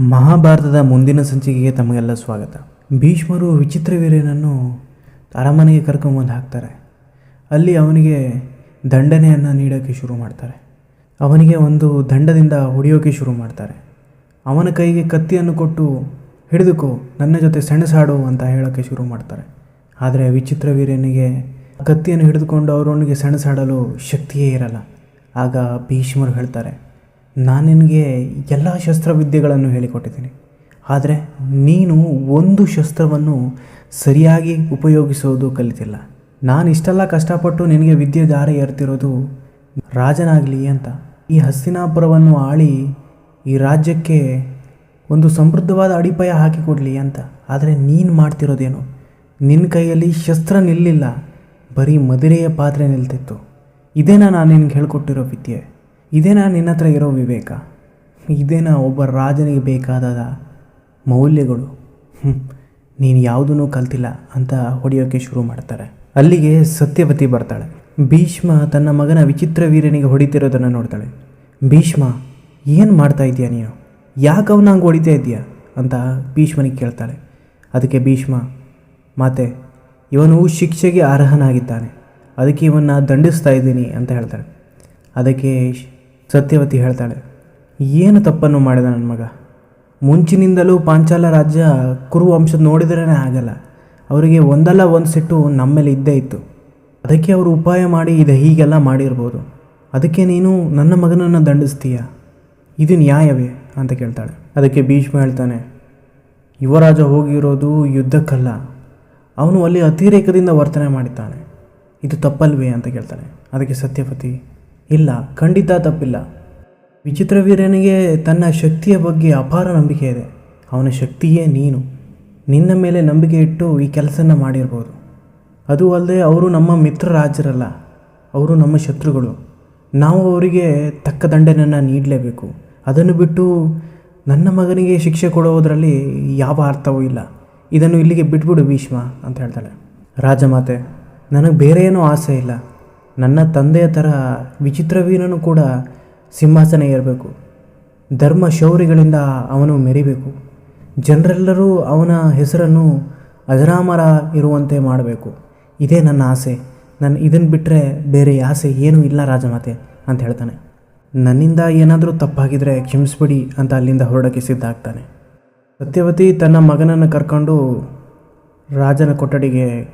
ಮಹಾಭಾರತದ ಮುಂದಿನ ಸಂಚಿಕೆಗೆ ತಮಗೆಲ್ಲ ಸ್ವಾಗತ. ಭೀಷ್ಮರು ವಿಚಿತ್ರ ವೀರ್ಯನನ್ನು ಅರಮನೆಗೆ ಕರ್ಕೊಂಬಂದು ಹಾಕ್ತಾರೆ. ಅಲ್ಲಿ ಅವನಿಗೆ ದಂಡನೆಯನ್ನು ನೀಡೋಕ್ಕೆ ಶುರು ಮಾಡ್ತಾರೆ. ಅವನಿಗೆ ಒಂದು ದಂಡದಿಂದ ಹೊಡೆಯೋಕೆ ಶುರು ಮಾಡ್ತಾರೆ. ಅವನ ಕೈಗೆ ಕತ್ತಿಯನ್ನು ಕೊಟ್ಟು, ಹಿಡಿದುಕೋ, ನನ್ನ ಜೊತೆ ಸೆಣಸಾಡು ಅಂತ ಹೇಳೋಕ್ಕೆ ಶುರು ಮಾಡ್ತಾರೆ. ಆದರೆ ವಿಚಿತ್ರ ವೀರ್ಯನಿಗೆ ಕತ್ತಿಯನ್ನು ಹಿಡಿದುಕೊಂಡು ಅವರೊಂದಿಗೆ ಸೆಣಸಾಡಲು ಶಕ್ತಿಯೇ ಇರಲ್ಲ. ಆಗ ಭೀಷ್ಮರು ಹೇಳ್ತಾರೆ ನಾನು ನಿನಗೆ ಎಲ್ಲ ಶಸ್ತ್ರವಿದ್ಯೆಗಳನ್ನು ಹೇಳಿಕೊಟ್ಟಿದ್ದೀನಿ. ಆದರೆ ನೀನು ಒಂದು ಶಸ್ತ್ರವನ್ನು ಸರಿಯಾಗಿ ಉಪಯೋಗಿಸೋದು ಕಲಿತಿಲ್ಲ. ನಾನು ಇಷ್ಟೆಲ್ಲ ಕಷ್ಟಪಟ್ಟು ನಿನಗೆ ವಿದ್ಯೆ ದಾರಿ ಏರ್ತಿರೋದು ರಾಜನಾಗಲಿ ಅಂತ. ಈ ಹಸ್ತಿನಾಪುರವನ್ನು ಆಳಿ ಈ ರಾಜ್ಯಕ್ಕೆ ಒಂದು ಸಮೃದ್ಧವಾದ ಅಡಿಪಾಯ ಹಾಕಿಕೊಡಲಿ ಅಂತ. ಆದರೆ ನೀನು ಮಾಡ್ತಿರೋದೇನು? ನಿನ್ನ ಕೈಯಲ್ಲಿ ಶಸ್ತ್ರ ನಿಲ್ಲಿಲ್ಲ. ಬರೀ ಮದುರೆಯ ಪಾತ್ರೆ ನಿಲ್ತಿತ್ತು. ಇದೇನಾ ನಾನು ನಿನಗೆ ಹೇಳ್ಕೊಟ್ಟಿರೋ ವಿದ್ಯೆ? ಇದೇನಾ ನಿನ್ನ ಹತ್ರ ಇರೋ ವಿವೇಕ. ಇದೇನಾ ಒಬ್ಬ ರಾಜನಿಗೆ ಬೇಕಾದ ಮೌಲ್ಯಗಳು. ನೀನು ಯಾವುದೂ ಕಲ್ತಿಲ್ಲ ಅಂತ ಹೊಡೆಯೋಕ್ಕೆ ಶುರು ಮಾಡ್ತಾರೆ. ಅಲ್ಲಿಗೆ ಸತ್ಯವತಿ ಬರ್ತಾಳೆ. ಭೀಷ್ಮ ತನ್ನ ಮಗನ ವಿಚಿತ್ರ ವೀರನಿಗೆ ಹೊಡಿತಿರೋದನ್ನು ನೋಡ್ತಾಳೆ. ಭೀಷ್ಮ, ಏನು ಮಾಡ್ತಾ ಇದೀಯ ನೀನು? ಯಾಕೆ ಅವನ ಹಂಗೆ ಹೊಡಿತಾ ಇದೀಯ ಅಂತ ಭೀಷ್ಮನಿಗೆ ಕೇಳ್ತಾಳೆ. ಅದಕ್ಕೆ ಭೀಷ್ಮ, ಮಾತೆ, ಇವನು ಶಿಕ್ಷೆಗೆ ಅರ್ಹನಾಗಿದ್ದಾನೆ. ಅದಕ್ಕೆ ಇವನ್ನ ದಂಡಿಸ್ತಾ ಇದ್ದೀನಿ ಅಂತ ಹೇಳ್ತಾಳೆ. ಅದಕ್ಕೆ ಸತ್ಯವತಿ ಹೇಳ್ತಾಳೆ, ಏನು ತಪ್ಪನ್ನು ಮಾಡಿದ ನನ್ನ ಮಗ? ಮುಂಚಿನಿಂದಲೂ ಪಾಂಚಾಲ ರಾಜ್ಯ ಕುರು ವಂಶದ ನೋಡಿದ್ರೇ ಆಗಲ್ಲ. ಅವರಿಗೆ ಒಂದಲ್ಲ ಒಂದು ಸಿಟ್ಟು ನಮ್ಮ ಮೇಲೆ ಇದ್ದೇ ಇತ್ತು. ಅದಕ್ಕೆ ಅವರು ಉಪಾಯ ಮಾಡಿ ಇದು ಹೀಗೆಲ್ಲ ಮಾಡಿರ್ಬೋದು. ಅದಕ್ಕೆ ನೀನು ನನ್ನ ಮಗನನ್ನು ದಂಡಿಸ್ತೀಯ? ಇದು ನ್ಯಾಯವೇ? ಅಂತ ಕೇಳ್ತಾಳೆ. ಅದಕ್ಕೆ ಭೀಷ್ಮ ಹೇಳ್ತಾನೆ, ಯುವರಾಜ ಹೋಗಿರೋದು ಯುದ್ಧಕ್ಕಲ್ಲ. ಅವನು ಅಲ್ಲಿ ಅತಿರೇಕದಿಂದ ವರ್ತನೆ ಮಾಡಿದ್ದಾನೆ. ಇದು ತಪ್ಪಲ್ವೇ? ಅಂತ ಕೇಳ್ತಾನೆ. ಅದಕ್ಕೆ ಸತ್ಯಪತಿ ಇಲ್ಲ, ಖಂಡಿತ ತಪ್ಪಿಲ್ಲ. ವಿಚಿತ್ರವೀರ್ಯನಿಗೆ ತನ್ನ ಶಕ್ತಿಯ ಬಗ್ಗೆ ಅಪಾರ ನಂಬಿಕೆ ಇದೆ. ಅವನ ಶಕ್ತಿಯೇ ನೀನು. ನಿನ್ನ ಮೇಲೆ ನಂಬಿಕೆ ಇಟ್ಟು ಈ ಕೆಲಸನ ಮಾಡಿರ್ಬೋದು. ಅದು ಅಲ್ಲದೆ ಅವರು ನಮ್ಮ ಮಿತ್ರ ರಾಜರಲ್ಲ. ಅವರು ನಮ್ಮ ಶತ್ರುಗಳು. ನಾವು ಅವರಿಗೆ ತಕ್ಕ ದಂಡನೆಯನ್ನು ನೀಡಲೇಬೇಕು. ಅದನ್ನು ಬಿಟ್ಟು ನನ್ನ ಮಗನಿಗೆ ಶಿಕ್ಷೆ ಕೊಡುವುದರಲ್ಲಿ ಯಾವ ಅರ್ಥವೂ ಇಲ್ಲ. ಇದನ್ನು ಇಲ್ಲಿಗೆ ಬಿಟ್ಬಿಡು ಭೀಷ್ಮ ಅಂತ ಹೇಳ್ತಾಳೆ. ರಾಜಮಾತೆ, ನನಗೆ ಬೇರೆ ಏನೂ ಆಸೆ ಇಲ್ಲ. ನನ್ನ ತಂದೆಯ ಥರ ವಿಚಿತ್ರವೀರನು ಕೂಡ ಸಿಂಹಾಸನ ಏರಬೇಕು. ಧರ್ಮ ಶೌರ್ಯಗಳಿಂದ ಅವನು ಮೆರಿಬೇಕು. ಜನರೆಲ್ಲರೂ ಅವನ ಹೆಸರನ್ನು ಅಜರಾಮರ ಇರುವಂತೆ ಮಾಡಬೇಕು. ಇದೇ ನನ್ನ ಆಸೆ. ನನ್ನ ಇದನ್ನು ಬಿಟ್ಟರೆ ಬೇರೆ ಆಸೆ ಏನೂ ಇಲ್ಲ ರಾಜಮಾತೆ ಅಂತ ಹೇಳ್ತಾನೆ. ನನ್ನಿಂದ ಏನಾದರೂ ತಪ್ಪಾಗಿದ್ರೆ ಕ್ಷಮಿಸ್ಬಿಡಿ ಅಂತ ಅಲ್ಲಿಂದ ಹೊರಡಕ್ಕೆ ಸಿದ್ಧ ಆಗ್ತಾನೆ. ಸತ್ಯವತಿ ತನ್ನ ಮಗನನ್ನು ಕರ್ಕೊಂಡು ರಾಜನ ಕೊಠಡಿಗೆ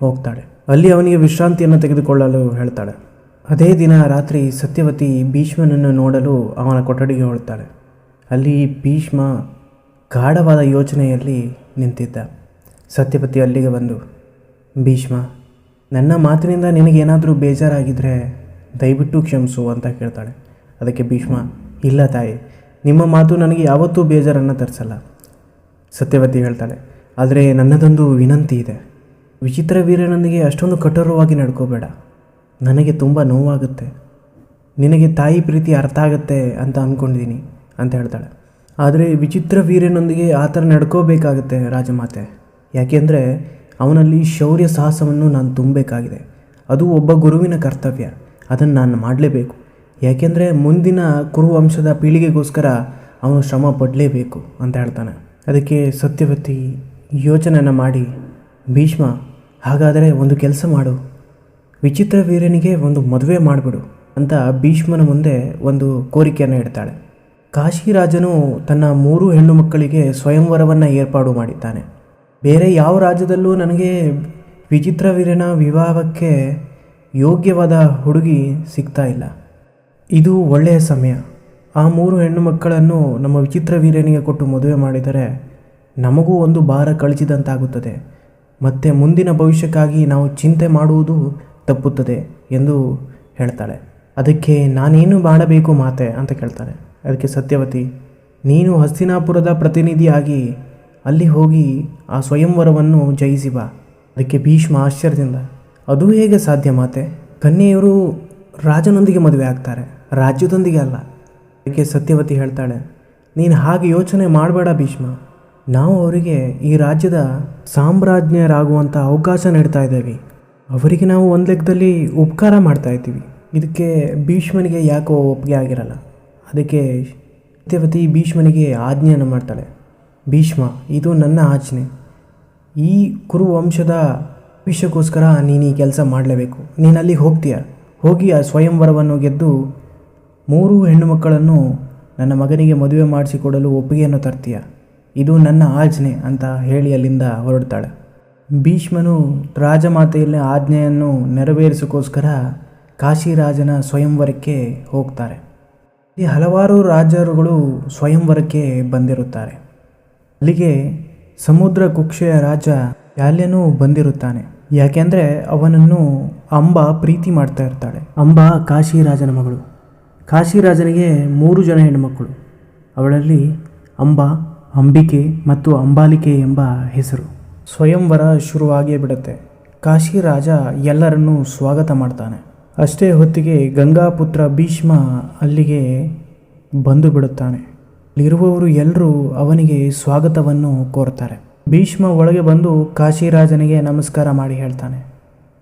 ಹೋಗ್ತಾಳೆ. ಅಲ್ಲಿ ಅವನಿಗೆ ವಿಶ್ರಾಂತಿಯನ್ನು ತೆಗೆದುಕೊಳ್ಳಲು ಹೇಳ್ತಾಳೆ. ಅದೇ ದಿನ ರಾತ್ರಿ ಸತ್ಯವತಿ ಭೀಷ್ಮನನ್ನು ನೋಡಲು ಅವನ ಕೊಠಡಿಗೆ ಹೊಳ್ತಾಳೆ ಅಲ್ಲಿ ಭೀಷ್ಮ ಗಾಢವಾದ ಯೋಚನೆಯಲ್ಲಿ ನಿಂತಿದ್ದ. ಸತ್ಯವತಿ ಅಲ್ಲಿಗೆ ಬಂದು, ಭೀಷ್ಮ, ನನ್ನ ಮಾತಿನಿಂದ ನಿನಗೇನಾದರೂ ಬೇಜಾರಾಗಿದ್ದರೆ ದಯವಿಟ್ಟು ಕ್ಷಮಿಸು ಅಂತ ಕೇಳ್ತಾಳೆ. ಅದಕ್ಕೆ ಭೀಷ್ಮ, ಇಲ್ಲ ತಾಯಿ, ನಿಮ್ಮ ಮಾತು ನನಗೆ ಯಾವತ್ತೂ ಬೇಜಾರನ್ನು ತರಿಸಲ್ಲ. ಸತ್ಯವತಿ ಹೇಳ್ತಾಳೆ, ಆದರೆ ನನ್ನದೊಂದು ವಿನಂತಿ ಇದೆ. ವಿಚಿತ್ರ ವೀರನೊಂದಿಗೆ ಅಷ್ಟೊಂದು ಕಠೋರವಾಗಿ ನಡ್ಕೋಬೇಡ. ನನಗೆ ತುಂಬ ನೋವಾಗುತ್ತೆ. ನಿನಗೆ ತಾಯಿ ಪ್ರೀತಿ ಅರ್ಥ ಆಗುತ್ತೆ ಅಂತ ಅಂದ್ಕೊಂಡಿದ್ದೀನಿ ಅಂತ ಹೇಳ್ತಾಳೆ. ಆದರೆ ವಿಚಿತ್ರ ವೀರ್ಯನೊಂದಿಗೆ ಆ ಥರ ನಡ್ಕೋಬೇಕಾಗುತ್ತೆ ರಾಜಮಾತೆ. ಯಾಕೆಂದರೆ ಅವನಲ್ಲಿ ಶೌರ್ಯ ಸಾಹಸವನ್ನು ನಾನು ತುಂಬಬೇಕಾಗಿದೆ. ಅದು ಒಬ್ಬ ಗುರುವಿನ ಕರ್ತವ್ಯ. ಅದನ್ನು ನಾನು ಮಾಡಲೇಬೇಕು. ಯಾಕೆಂದರೆ ಮುಂದಿನ ಕುರುವಂಶದ ಪೀಳಿಗೆಗೋಸ್ಕರ ಅವನು ಶ್ರಮ ಪಡಲೇಬೇಕು ಅಂತ ಹೇಳ್ತಾನೆ. ಅದಕ್ಕೆ ಸತ್ಯವತಿ ಯೋಚನೆಯನ್ನು ಮಾಡಿ ಭೀಷ್ಮ ಹಾಗಾದರೆ ಒಂದು ಕೆಲಸ ಮಾಡು. ವಿಚಿತ್ರ ವೀರನಿಗೆ ಒಂದು ಮದುವೆ ಮಾಡಿಬಿಡು ಅಂತ ಭೀಷ್ಮನ ಮುಂದೆ ಒಂದು ಕೋರಿಕೆಯನ್ನು ಇಡ್ತಾಳೆ. ಕಾಶಿರಾಜನು ತನ್ನ ಮೂರು ಹೆಣ್ಣು ಮಕ್ಕಳಿಗೆ ಸ್ವಯಂವರವನ್ನು ಏರ್ಪಾಡು ಮಾಡಿದ್ದಾನೆ. ಬೇರೆ ಯಾವ ರಾಜ್ಯದಲ್ಲೂ ನನಗೆ ವಿಚಿತ್ರ ವೀರನ ವಿವಾಹಕ್ಕೆ ಯೋಗ್ಯವಾದ ಹುಡುಗಿ ಸಿಗ್ತಾ ಇಲ್ಲ. ಇದು ಒಳ್ಳೆಯ ಸಮಯ. ಆ ಮೂರು ಹೆಣ್ಣು ಮಕ್ಕಳನ್ನು ನಮ್ಮ ವಿಚಿತ್ರ ವೀರನಿಗೆ ಕೊಟ್ಟು ಮದುವೆ ಮಾಡಿದರೆ ನಮಗೂ ಒಂದು ಭಾರ ಕಳಿಸಿದಂತಾಗುತ್ತದೆ. ಮತ್ತು ಮುಂದಿನ ಭವಿಷ್ಯಕ್ಕಾಗಿ ನಾವು ಚಿಂತೆ ಮಾಡುವುದು ತಪ್ಪುತ್ತದೆ ಎಂದು ಹೇಳ್ತಾಳೆ. ಅದಕ್ಕೆ ನಾನೇನು ಮಾಡಬೇಕು ಮಾತೆ ಅಂತ ಕೇಳ್ತಾನೆ ಅದಕ್ಕೆ ಸತ್ಯವತಿ, ನೀನು ಹಸ್ತಿನಾಪುರದ ಪ್ರತಿನಿಧಿಯಾಗಿ ಅಲ್ಲಿ ಹೋಗಿ ಆ ಸ್ವಯಂವರವನ್ನು ಜಯಿಸಿ ಬಾ. ಅದಕ್ಕೆ ಭೀಷ್ಮ ಆಶ್ಚರ್ಯದಿಂದ, ಅದು ಹೇಗೆ ಸಾಧ್ಯ ಮಾತೆ? ಕನ್ಯೆಯವರು ರಾಜನೊಂದಿಗೆ ಮದುವೆ ಆಗ್ತಾರೆ, ರಾಜ್ಯದೊಂದಿಗೆ ಅಲ್ಲ. ಅದಕ್ಕೆ ಸತ್ಯವತಿ ಹೇಳ್ತಾಳೆ, ನೀನು ಹಾಗೆ ಯೋಚನೆ ಮಾಡಬೇಡ ಭೀಷ್ಮ. ನಾವು ಅವರಿಗೆ ಈ ರಾಜ್ಯದ ಸಾಮ್ರಾಜ್ಞರಾಗುವಂಥ ಅವಕಾಶ ನೀಡ್ತಾ ಇದ್ದೇವೆ. ಅವರಿಗೆ ನಾವು ಒಂದು ಲೆಕ್ಕದಲ್ಲಿ ಉಪಕಾರ ಮಾಡ್ತಾ ಇದ್ದೀವಿ. ಇದಕ್ಕೆ ಭೀಷ್ಮನಿಗೆ ಯಾಕೋ ಒಪ್ಪಿಗೆ ಆಗಿರಲ್ಲ. ಅದಕ್ಕೆ ಸತ್ಯವತಿ ಭೀಷ್ಮನಿಗೆ ಆಜ್ಞೆಯನ್ನು ಮಾಡ್ತಾಳೆ. ಭೀಷ್ಮ, ಇದು ನನ್ನ ಆಜ್ಞೆ. ಈ ಕುರು ವಂಶದ ಭವಿಷ್ಯಕ್ಕೋಸ್ಕರ ನೀನು ಈ ಕೆಲಸ ಮಾಡಲೇಬೇಕು. ನೀನು ಅಲ್ಲಿ ಹೋಗ್ತೀಯ. ಹೋಗಿ ಆ ಸ್ವಯಂವರವನ್ನು ಗೆದ್ದು ಮೂರು ಹೆಣ್ಣು ಮಕ್ಕಳನ್ನು ನನ್ನ ಮಗನಿಗೆ ಮದುವೆ ಮಾಡಿಸಿಕೊಡಲು ಒಪ್ಪಿಗೆಯನ್ನು ತರ್ತೀಯ. ಇದು ನನ್ನ ಆಜ್ಞೆ ಅಂತ ಹೇಳಿ ಅಲ್ಲಿಂದ ಹೊರಡ್ತಾಳೆ. ಭೀಷ್ಮನು ರಾಜಮಾತೆಯಲ್ಲಿ ಆಜ್ಞೆಯನ್ನು ನೆರವೇರಿಸೋಕ್ಕೋಸ್ಕರ ಕಾಶಿರಾಜನ ಸ್ವಯಂವರಕ್ಕೆ ಹೋಗ್ತಾರೆ. ಈ ಹಲವಾರು ರಾಜರುಗಳು ಸ್ವಯಂವರಕ್ಕೆ ಬಂದಿರುತ್ತಾರೆ. ಅಲ್ಲಿಗೆ ಸಮುದ್ರ ಕುಕ್ಷೆಯ ರಾಜ ಯಾಲ್ಯನೂ ಬಂದಿರುತ್ತಾನೆ. ಯಾಕೆಂದರೆ ಅವನನ್ನು ಅಂಬ ಪ್ರೀತಿ ಮಾಡ್ತಾ ಇರ್ತಾಳೆ. ಅಂಬ ಕಾಶಿರಾಜನ ಮಗಳು. ಕಾಶಿರಾಜನಿಗೆ ಮೂರು ಜನ ಹೆಣ್ಮಕ್ಕಳು ಅವಳಲ್ಲಿ ಅಂಬ ಅಂಬಿಕೆ ಮತ್ತು ಅಂಬಾಲಿಕೆ ಎಂಬ ಹೆಸರು ಸ್ವಯಂವರ ಶುರುವಾಗಿಯೇ ಬಿಡುತ್ತೆ. ಕಾಶಿ ರಾಜ ಎಲ್ಲರನ್ನೂ ಸ್ವಾಗತ ಮಾಡ್ತಾನೆ. ಅಷ್ಟೇ ಹೊತ್ತಿಗೆ ಗಂಗಾಪುತ್ರ ಭೀಷ್ಮ ಅಲ್ಲಿಗೆ ಬಂದು ಬಿಡುತ್ತಾನೆ. ಅಲ್ಲಿರುವವರು ಎಲ್ಲರೂ ಅವನಿಗೆ ಸ್ವಾಗತವನ್ನು ಕೋರ್ತಾರೆ. ಭೀಷ್ಮ ಒಳಗೆ ಬಂದು ಕಾಶಿರಾಜನಿಗೆ ನಮಸ್ಕಾರ ಮಾಡಿ ಹೇಳ್ತಾನೆ.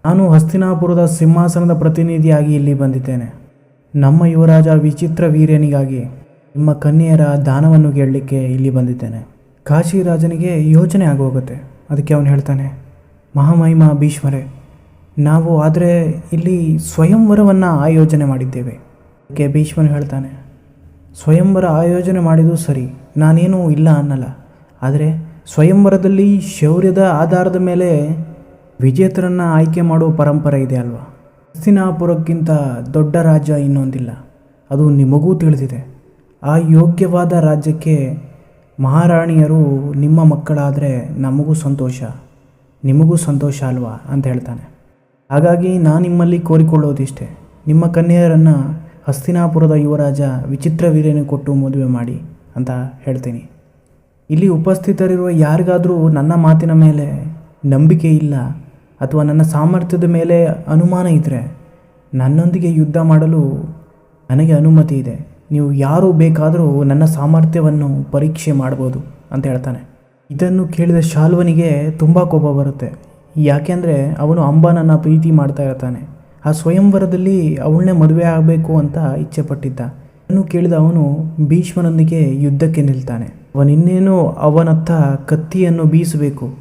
ನಾನು ಹಸ್ತಿನಾಪುರದ ಸಿಂಹಾಸನದ ಪ್ರತಿನಿಧಿಯಾಗಿ ಇಲ್ಲಿ ಬಂದಿದ್ದೇನೆ. ನಮ್ಮ ಯುವರಾಜ ವಿಚಿತ್ರ ವೀರ್ಯನಿಗಾಗಿ ನಿಮ್ಮ ಕನ್ಯೆಯರ ದಾನವನ್ನು ಕೇಳಲಿಕ್ಕೆ ಇಲ್ಲಿ ಬಂದಿದ್ದೇನೆ. ಕಾಶಿ ರಾಜನಿಗೆ ಯೋಚನೆ ಆಗೋಗುತ್ತೆ. ಅದಕ್ಕೆ ಅವನು ಹೇಳ್ತಾನೆ, ಮಹಾಮಹಿಮ ಭೀಷ್ಮರೇ, ನಾವು ಆದರೆ ಇಲ್ಲಿ ಸ್ವಯಂವರವನ್ನು ಆಯೋಜನೆ ಮಾಡಿದ್ದೇವೆ. ಅದಕ್ಕೆ ಭೀಷ್ಮನು ಹೇಳ್ತಾನೆ, ಸ್ವಯಂವರ ಆಯೋಜನೆ ಮಾಡಿದ್ದು ಸರಿ, ನಾನೇನು ಇಲ್ಲ ಅನ್ನಲ್ಲ. ಆದರೆ ಸ್ವಯಂವರದಲ್ಲಿ ಶೌರ್ಯದ ಆಧಾರದ ಮೇಲೆ ವಿಜೇತರನ್ನು ಆಯ್ಕೆ ಮಾಡುವ ಪರಂಪರೆ ಇದೆ ಅಲ್ವಾ? ಹಸ್ತಿನಾಪುರಕ್ಕಿಂತ ದೊಡ್ಡ ರಾಜ್ಯ ಇನ್ನೊಂದಿಲ್ಲ. ಅದು ನಿಮಗೂ ತಿಳಿದಿದೆ. ಆ ಯೋಗ್ಯವಾದ ರಾಜ್ಯಕ್ಕೆ ಮಹಾರಾಣಿಯರು ನಿಮ್ಮ ಮಕ್ಕಳಾದರೆ ನಮಗೂ ಸಂತೋಷ, ನಿಮಗೂ ಸಂತೋಷ ಅಲ್ವಾ ಅಂತ ಹೇಳ್ತಾನೆ. ಹಾಗಾಗಿ ನಾನು ನಿಮ್ಮಲ್ಲಿ ಕೋರಿಕೊಳ್ಳೋದಿಷ್ಟೇ. ನಿಮ್ಮ ಕನ್ಯೆಯರನ್ನು ಹಸ್ತಿನಾಪುರದ ಯುವರಾಜ ವಿಚಿತ್ರ ವೀರ್ಯನಿಗೆ ಕೊಟ್ಟು ಮದುವೆ ಮಾಡಿ ಅಂತ ಹೇಳ್ತೀನಿ. ಇಲ್ಲಿ ಉಪಸ್ಥಿತರಿರುವ ಯಾರಿಗಾದರೂ ನನ್ನ ಮಾತಿನ ಮೇಲೆ ನಂಬಿಕೆ ಇಲ್ಲ ಅಥವಾ ನನ್ನ ಸಾಮರ್ಥ್ಯದ ಮೇಲೆ ಅನುಮಾನ ಇದ್ದರೆ ನನ್ನೊಂದಿಗೆ ಯುದ್ಧ ಮಾಡಲು ನನಗೆ ಅನುಮತಿ ಇದೆ. ನೀವು ಯಾರು ಬೇಕಾದರೂ ನನ್ನ ಸಾಮರ್ಥ್ಯವನ್ನು ಪರೀಕ್ಷೆ ಮಾಡ್ಬೋದು ಅಂತ ಹೇಳ್ತಾನೆ. ಇದನ್ನು ಕೇಳಿದ ಶಾಲ್ವನಿಗೆ ತುಂಬ ಕೋಪ ಬರುತ್ತೆ. ಯಾಕೆಂದರೆ ಅವನು ಅಂಬನನ್ನು ಪ್ರೀತಿ ಮಾಡ್ತಾ ಇರ್ತಾನೆ. ಆ ಸ್ವಯಂವರದಲ್ಲಿ ಅವಳನ್ನೇ ಮದುವೆ ಆಗಬೇಕು ಅಂತ ಇಚ್ಛೆ ಪಟ್ಟಿದ್ದ ಅದನ್ನು ಕೇಳಿದ ಅವನು ಭೀಷ್ಮನೊಂದಿಗೆ ಯುದ್ಧಕ್ಕೆ ನಿಲ್ತಾನೆ. ಅವನಿನ್ನೇನು ಅವನತ್ತ ಕತ್ತಿಯನ್ನು ಬೀಸಬೇಕು.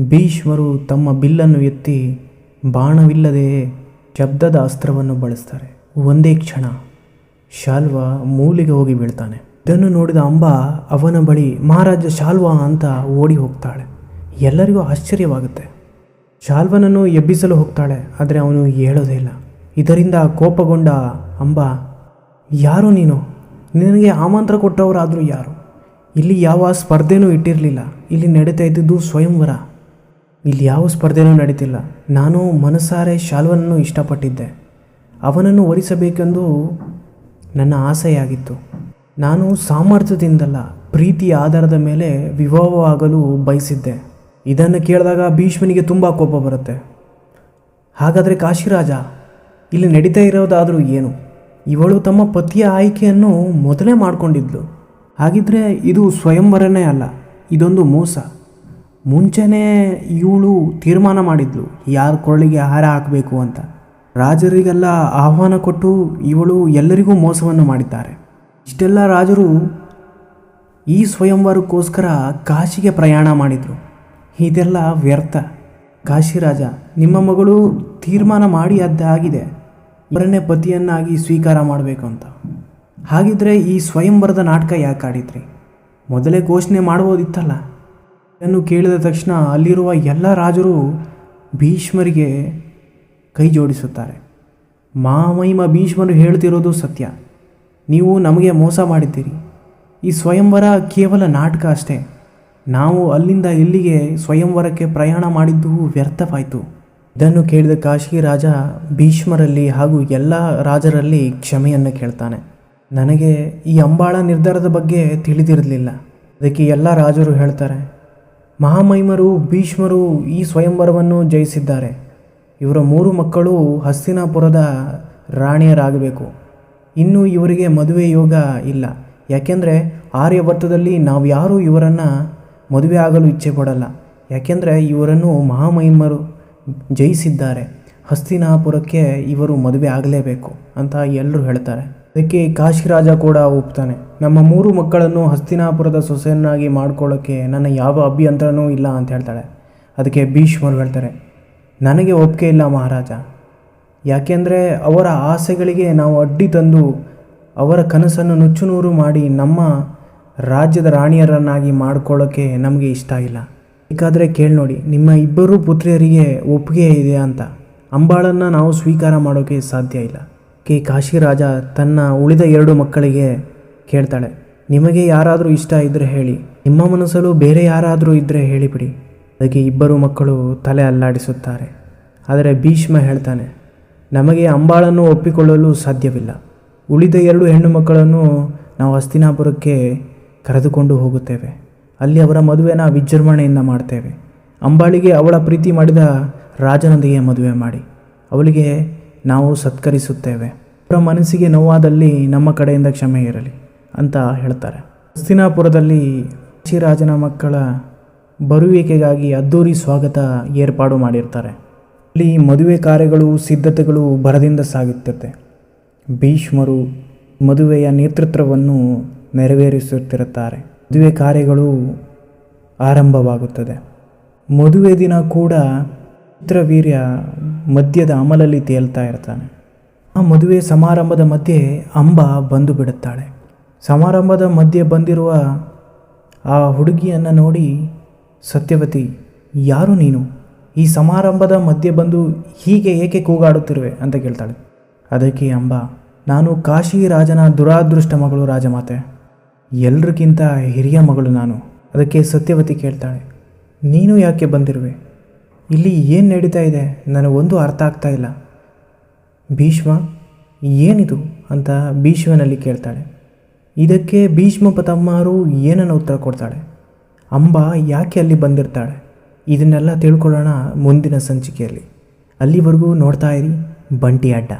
ಭೀಷ್ಮರು ತಮ್ಮ ಬಿಲ್ಲನ್ನು ಎತ್ತಿ ಬಾಣವಿಲ್ಲದೆ ಶಬ್ದದ ಅಸ್ತ್ರವನ್ನು ಬಳಸ್ತಾರೆ. ಒಂದೇ ಕ್ಷಣ. ಶಾಲ್ವ ಮೂಲೆಗೆ ಹೋಗಿ ಬೀಳ್ತಾನೆ. ಇದನ್ನು ನೋಡಿದ ಅಂಬ ಅವನ ಬಳಿ, ಮಹಾರಾಜ ಶಾಲ್ವ ಅಂತ ಓಡಿ ಹೋಗ್ತಾಳೆ. ಎಲ್ಲರಿಗೂ ಆಶ್ಚರ್ಯವಾಗುತ್ತೆ. ಶಾಲ್ವನನ್ನು ಎಬ್ಬಿಸಲು ಹೋಗ್ತಾಳೆ, ಆದರೆ ಅವನು ಹೇಳೋದೇ ಇಲ್ಲ. ಇದರಿಂದ ಕೋಪಗೊಂಡ ಅಂಬ, ಯಾರು ನೀನು? ನಿನಗೆ ಆಮಂತ್ರ ಕೊಟ್ಟವರಾದರೂ ಯಾರು? ಇಲ್ಲಿ ಯಾವ ಸ್ಪರ್ಧೆನೂ ಇಟ್ಟಿರಲಿಲ್ಲ. ಇಲ್ಲಿ ನಡೀತಾ ಇದ್ದಿದ್ದು ಸ್ವಯಂವರ. ಇಲ್ಲಿ ಯಾವ ಸ್ಪರ್ಧೆನೂ ನಡೀತಿಲ್ಲ. ನಾನು ಮನಸಾರೆ ಶಾಲ್ವನನ್ನು ಇಷ್ಟಪಟ್ಟಿದ್ದೆ. ಅವನನ್ನು ಒಲಿಸಬೇಕೆಂದು ನನ್ನ ಆಸೆಯಾಗಿತ್ತು. ನಾನು ಸಾಮರ್ಥ್ಯದಿಂದಲ್ಲ, ಪ್ರೀತಿ ಆಧಾರದ ಮೇಲೆ ವಿವಾಹವಾಗಲು ಬಯಸಿದ್ದೆ. ಇದನ್ನು ಕೇಳಿದಾಗ ಭೀಷ್ಮನಿಗೆ ತುಂಬ ಕೋಪ ಬರುತ್ತೆ. ಹಾಗಾದರೆ ಕಾಶಿರಾಜ, ಇಲ್ಲಿ ನಡೀತಾ ಇರೋದಾದರೂ ಏನು? ಇವಳು ತಮ್ಮ ಪತಿಯ ಆಯ್ಕೆಯನ್ನು ಮೊದಲೇ ಮಾಡಿಕೊಂಡಿದ್ಲು. ಹಾಗಿದ್ರೆ ಇದು ಸ್ವಯಂವರನೇ ಅಲ್ಲ, ಇದೊಂದು ಮೋಸ. ಮುಂಚೆನೇ ಇವಳು ತೀರ್ಮಾನ ಮಾಡಿದ್ಲು, ಯಾರ ಕೊರಳಿಗೆ ಹಾರ ಹಾಕಬೇಕು ಅಂತ. ರಾಜರಿಗೆಲ್ಲ ಆಹ್ವಾನ ಕೊಟ್ಟು ಇವಳು ಎಲ್ಲರಿಗೂ ಮೋಸವನ್ನು ಮಾಡಿದ್ದಾರೆ. ಇಷ್ಟೆಲ್ಲ ರಾಜರು ಈ ಸ್ವಯಂವರಕ್ಕೋಸ್ಕರ ಕಾಶಿಗೆ ಪ್ರಯಾಣ ಮಾಡಿದರು. ಇದೆಲ್ಲ ವ್ಯರ್ಥ. ಕಾಶಿ ರಾಜ, ನಿಮ್ಮ ಮಗಳು ತೀರ್ಮಾನ ಮಾಡಿ ಅದ್ದಾಗಿದೆ ಇವರನ್ನೇ ಪತಿಯನ್ನಾಗಿ ಸ್ವೀಕಾರ ಮಾಡಬೇಕು ಅಂತ ಹಾಗಿದ್ರೆ ಈ ಸ್ವಯಂವರದ ನಾಟಕ ಯಾಕೆ ಆಡಿದ್ರಿ? ಮೊದಲೇ ಘೋಷಣೆ ಮಾಡ್ಬೋದಿತ್ತಲ್ಲ. ಇದನ್ನು ಕೇಳಿದ ತಕ್ಷಣ ಅಲ್ಲಿರುವ ಎಲ್ಲ ರಾಜರು ಭೀಷ್ಮರಿಗೆ ಕೈ ಜೋಡಿಸುತ್ತಾರೆ ಮಾಮೈಮ ಭೀಷ್ಮರು ಹೇಳ್ತಿರೋದು ಸತ್ಯ. ನೀವು ನಮಗೆ ಮೋಸ ಮಾಡಿದ್ದೀರಿ. ಈ ಸ್ವಯಂವರ ಕೇವಲ ನಾಟಕ ಅಷ್ಟೇ. ನಾವು ಅಲ್ಲಿಂದ ಇಲ್ಲಿಗೆ ಸ್ವಯಂವರಕ್ಕೆ ಪ್ರಯಾಣ ಮಾಡಿದ್ದು ವ್ಯರ್ಥವಾಯಿತು. ಇದನ್ನು ಕೇಳಿದ ಕಾಶಿ ರಾಜ ಭೀಷ್ಮರಲ್ಲಿ ಹಾಗೂ ಎಲ್ಲ ರಾಜರಲ್ಲಿ ಕ್ಷಮೆಯನ್ನು ಕೇಳ್ತಾನೆ. ನನಗೆ ಈ ಅಂಬಾಳ ನಿರ್ಧಾರದ ಬಗ್ಗೆ ತಿಳಿದಿರಲಿಲ್ಲ. ಅದಕ್ಕೆ ಎಲ್ಲ ರಾಜರು ಹೇಳ್ತಾರೆ, ಮಹಾಮೈಮರು, ಭೀಷ್ಮರು ಈ ಸ್ವಯಂವರವನ್ನು ಜಯಿಸಿದ್ದಾರೆ. ಇವರ ಮೂರು ಮಕ್ಕಳು ಹಸ್ತಿನಾಪುರದ ರಾಣಿಯರಾಗಬೇಕು. ಇನ್ನು ಇವರಿಗೆ ಮದುವೆ ಯೋಗ ಇಲ್ಲ. ಯಾಕೆಂದರೆ ಆರ್ಯವರ್ತದಲ್ಲಿ ನಾವು ಯಾರೂ ಇವರನ್ನು ಮದುವೆ ಆಗಲು ಇಚ್ಛೆ ಪಡಲ್ಲ ಯಾಕೆಂದರೆ ಇವರನ್ನು ಮಹಾಮಹಿಮರು ಜಯಿಸಿದ್ದಾರೆ. ಹಸ್ತಿನಾಪುರಕ್ಕೆ ಇವರು ಮದುವೆ ಆಗಲೇಬೇಕು ಅಂತ ಎಲ್ಲರೂ ಹೇಳ್ತಾರೆ. ಅದಕ್ಕೆ ಕಾಶಿ ರಾಜ ಕೂಡ ಒಪ್ತಾನೆ. ನಮ್ಮ ಮೂರು ಮಕ್ಕಳನ್ನು ಹಸ್ತಿನಾಪುರದ ಸೊಸೆಯನ್ನಾಗಿ ಮಾಡ್ಕೊಳ್ಳೋಕ್ಕೆ ನನ್ನ ಯಾವ ಅಭ್ಯಂತರನೂ ಇಲ್ಲ ಅಂತ ಹೇಳ್ತಾಳೆ. ಅದಕ್ಕೆ ಭೀಷ್ಮರು ಹೇಳ್ತಾರೆ ನನಗೆ ಒಪ್ಪಿಗೆ ಇಲ್ಲ ಮಹಾರಾಜ. ಯಾಕೆಂದರೆ ಅವರ ಆಸೆಗಳಿಗೆ ನಾವು ಅಡ್ಡಿ ತಂದು ಅವರ ಕನಸನ್ನು ನುಚ್ಚುನೂರು ಮಾಡಿ ನಮ್ಮ ರಾಜ್ಯದ ರಾಣಿಯರನ್ನಾಗಿ ಮಾಡ್ಕೊಳ್ಳೋಕ್ಕೆ ನಮಗೆ ಇಷ್ಟ ಇಲ್ಲ. ಬೇಕಾದರೆ ಕೇಳಿ ನೋಡಿ, ನಿಮ್ಮ ಇಬ್ಬರು ಪುತ್ರಿಯರಿಗೆ ಒಪ್ಪಿಗೆ ಇದೆ ಅಂತ. ಅಂಬಾಳನ್ನು ನಾವು ಸ್ವೀಕಾರ ಮಾಡೋಕ್ಕೆ ಸಾಧ್ಯ ಇಲ್ಲ. ಕೆ. ಕಾಶಿರಾಜ ತನ್ನ ಉಳಿದ ಎರಡು ಮಕ್ಕಳಿಗೆ ಕೇಳ್ತಾಳೆ, ನಿಮಗೆ ಯಾರಾದರೂ ಇಷ್ಟ ಇದ್ದರೆ ಹೇಳಿ. ನಿಮ್ಮ ಮನಸ್ಸಲ್ಲೂ ಬೇರೆ ಯಾರಾದರೂ ಇದ್ದರೆ ಹೇಳಿಬಿಡಿ. ಅದಕ್ಕೆ ಇಬ್ಬರು ಮಕ್ಕಳು ತಲೆ ಅಲ್ಲಾಡಿಸುತ್ತಾರೆ. ಆದರೆ ಭೀಷ್ಮ ಹೇಳ್ತಾನೆ, ನಮಗೆ ಅಂಬಾಳನ್ನು ಒಪ್ಪಿಕೊಳ್ಳಲು ಸಾಧ್ಯವಿಲ್ಲ. ಉಳಿದ ಎರಡು ಹೆಣ್ಣು ಮಕ್ಕಳನ್ನು ನಾವು ಹಸ್ತಿನಾಪುರಕ್ಕೆ ಕರೆದುಕೊಂಡು ಹೋಗುತ್ತೇವೆ. ಅಲ್ಲಿ ಅವರ ಮದುವೆನ ವಿಜೃಂಭಣೆಯಿಂದ ಮಾಡ್ತೇವೆ. ಅಂಬಾಳಿಗೆ ಅವಳ ಪ್ರೀತಿ ಮಾಡಿದ ರಾಜನೊಂದಿಗೆ ಮದುವೆ ಮಾಡಿ. ಅವಳಿಗೆ ನಾವು ಸತ್ಕರಿಸುತ್ತೇವೆ. ಅವರ ಮನಸ್ಸಿಗೆ ನೋವಾದಲ್ಲಿ ನಮ್ಮ ಕಡೆಯಿಂದ ಕ್ಷಮೆ ಇರಲಿ, ಅಂತ ಹೇಳ್ತಾರೆ. ಹಸ್ತಿನಾಪುರದಲ್ಲಿ ರಾಜನ ಮಕ್ಕಳ ಬರುವಿಕೆಗಾಗಿ ಅದ್ದೂರಿ ಸ್ವಾಗತ ಏರ್ಪಾಡು ಮಾಡಿರ್ತಾರೆ. ಇಲ್ಲಿ ಮದುವೆ ಕಾರ್ಯಗಳು, ಸಿದ್ಧತೆಗಳು ಭರದಿಂದ ಸಾಗುತ್ತಿರುತ್ತೆ ಭೀಷ್ಮರು ಮದುವೆಯ ನೇತೃತ್ವವನ್ನು ನೆರವೇರಿಸುತ್ತಿರುತ್ತಾರೆ. ಮದುವೆ ಕಾರ್ಯಗಳು ಆರಂಭವಾಗುತ್ತದೆ. ಮದುವೆ ದಿನ ಕೂಡ ಚಿತ್ರವೀರ್ಯ ಮದ್ಯದ ಅಮಲಲ್ಲಿ ತೇಲ್ತಾ ಇರ್ತಾನೆ. ಆ ಮದುವೆ ಸಮಾರಂಭದ ಮಧ್ಯೆ ಅಂಬ ಬಂದು ಬಿಡುತ್ತಾಳೆ. ಸಮಾರಂಭದ ಮಧ್ಯೆ ಬಂದಿರುವ ಆ ಹುಡುಗಿಯನ್ನು ನೋಡಿ ಸತ್ಯವತಿ, ಯಾರು ನೀನು? ಈ ಸಮಾರಂಭದ ಮಧ್ಯೆ ಬಂದು ಹೀಗೆ ಏಕೆ ಕೂಗಾಡುತ್ತಿರುವೆ ಅಂತ ಕೇಳ್ತಾಳೆ. ಅದಕ್ಕೆ ಅಂಬ, ನಾನು ಕಾಶಿ ರಾಜನ ದುರಾದೃಷ್ಟ ಮಗಳು ರಾಜಮಾತೆ. ಎಲ್ರಿಗಿಂತ ಹಿರಿಯ ಮಗಳು ನಾನು. ಅದಕ್ಕೆ ಸತ್ಯವತಿ ಕೇಳ್ತಾಳೆ, ನೀನು ಯಾಕೆ ಬಂದಿರುವೆ? ಇಲ್ಲಿ ಏನು ನಡೀತಾ ಇದೆ? ನನಗೊಂದು ಅರ್ಥ ಆಗ್ತಾ ಇಲ್ಲ. ಭೀಷ್ಮ, ಏನಿದು ಅಂತ ಭೀಷ್ಮನಲ್ಲಿ ಕೇಳ್ತಾಳೆ. ಇದಕ್ಕೆ ಭೀಷ್ಮ ಪತಮ್ಮರು ಏನನ್ನು ಉತ್ತರ ಕೊಡ್ತಾಳೆ? ಅಂಬ ಯಾಕೆ ಅಲ್ಲಿ ಬಂದಿರ್ತಾಳೆ? ಇದನ್ನೆಲ್ಲ ತಿಳ್ಕೊಳ್ಳೋಣ ಮುಂದಿನ ಸಂಚಿಕೆಯಲ್ಲಿ. ಅಲ್ಲಿವರೆಗೂ ನೋಡ್ತಾ ಇರಿ ಬಂಟಿ ಅಡ್ಡ.